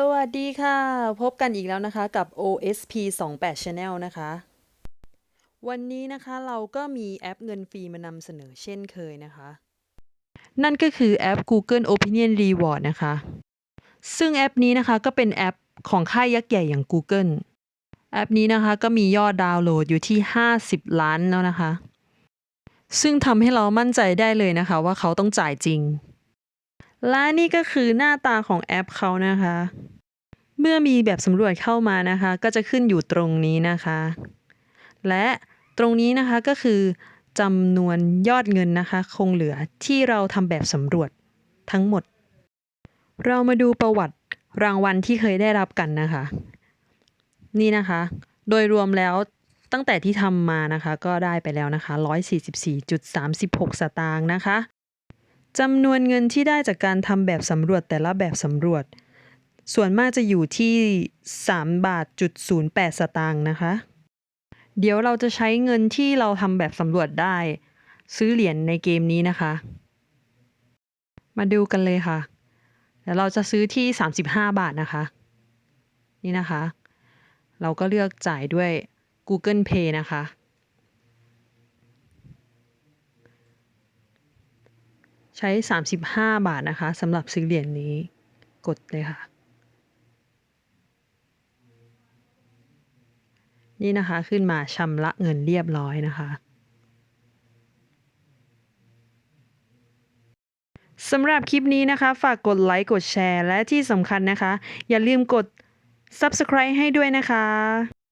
สวัสดีค่ะ พบกันอีกแล้วนะคะกับ OSP 28 Channel นะคะ วันนี้นะคะเราก็มีแอปเงินฟรีมานำเสนอเช่นเคยนะคะ นั่นก็คือแอป Google Opinion Reward นะคะ ซึ่งแอปนี้นะคะก็เป็นแอปของค่ายยักษ์ใหญ่อย่าง Google แอปนี้นะคะก็มียอดดาวน์โหลดอยู่ที่ 50 ล้านแล้วนะคะ ซึ่งทำให้เรามั่นใจได้เลยนะคะว่าเขาต้องจ่ายจริง และนี่ก็คือหน้าตาของแอปเขานะคะ เมื่อมีแบบสำรวจเข้ามานะคะ ก็จะขึ้นอยู่ตรงนี้นะคะ และตรงนี้นะคะก็คือจำนวนยอดเงินนะคะ คงเหลือที่เราทำแบบสำรวจทั้งหมด เรามาดูประวัติรางวัลที่เคยได้รับกันนะคะ นี่นะคะ โดยรวมแล้วตั้งแต่ที่ทำมานะคะ ก็ได้ไปแล้วนะคะ 144.36 สตางค์นะคะ จำนวนเงินที่ได้จากการทำแบบสำรวจแต่ละแบบสำรวจ ส่วนมากจะอยู่ที่ 3 บาทจุด08สตางค์นะคะ เดี๋ยวเราจะใช้เงินที่เราทำแบบสำรวจได้ ซื้อเหรียญในเกมนี้นะคะ มาดูกันเลยค่ะเดี๋ยวเราจะซื้อที่ 35 บาทนะคะ นี่นะคะ เราก็เลือกจ่ายด้วย Google Pay นะคะ ใช้ 35 บาทนะคะสำหรับซื้อเหรียญนี้กดเลยค่ะ นี่นะคะขึ้นมาชำระเงินเรียบร้อยนะคะสำหรับคลิปนี้นะคะ ฝากกดไลค์กดแชร์ และที่สำคัญนะคะ อย่าลืมกด Subscribe ให้ด้วยนะคะ